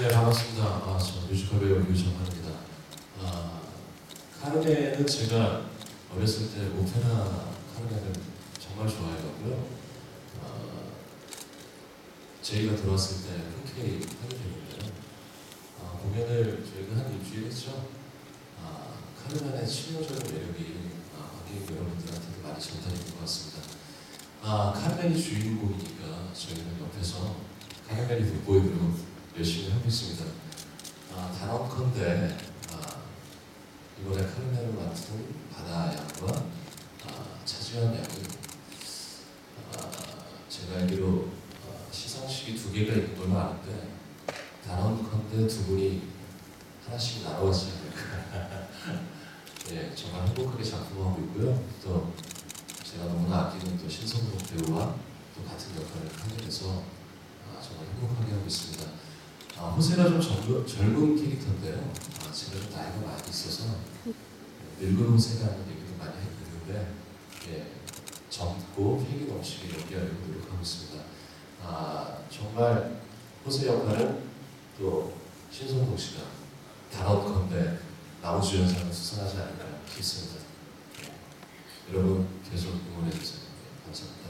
네 반갑습니다. 아, 저 뮤지컬 배우 유정환입니다. 아, 카르멘은 제가 어렸을 때 오페라 카르멘을 정말 좋아해가고요. 아, 저희가 들어왔을 때 흔쾌히 하게 되는데요. 아, 공연을 저희가 한 일주일 했죠. 아, 카르멘의 치명적인 매력이 아, 관객 여러분들한테도 많이 전달이 된것 같습니다. 아, 카르멘이 주인공이니까 저희는 옆에서 카르멘이 돋보이도록 열심히 하고 있습니다. 아, 단언컨대 아, 이번에 카르멘을 맡은 바다 양과 아, 차지현 양은 아, 제가 알기로 아, 시상식이 두 개가 있는 걸로 아는데 단언컨대 두 분이 하나씩 나눠가지 않을까. 예, 정말 행복하게 작품하고 있고요. 또 제가 너무나 아끼는 또 신성록 배우와 또 같은 역할을 하게 돼서 아, 정말 행복하게 호세가 좀 젊은, 젊은 캐릭터인데요. 아, 제가 좀 나이가 많이 있어서 늙은 호세라는 얘기도 많이 했는데 예, 젊고 패기 넘치게 연기하려고 노력하고 있습니다. 아, 정말 호세 역할은 또 신성동 씨가 단언컨대 나우주연상을 수상하지 않을까 싶습니다. 예, 여러분 계속 응원해 주세요. 예, 감사합니다.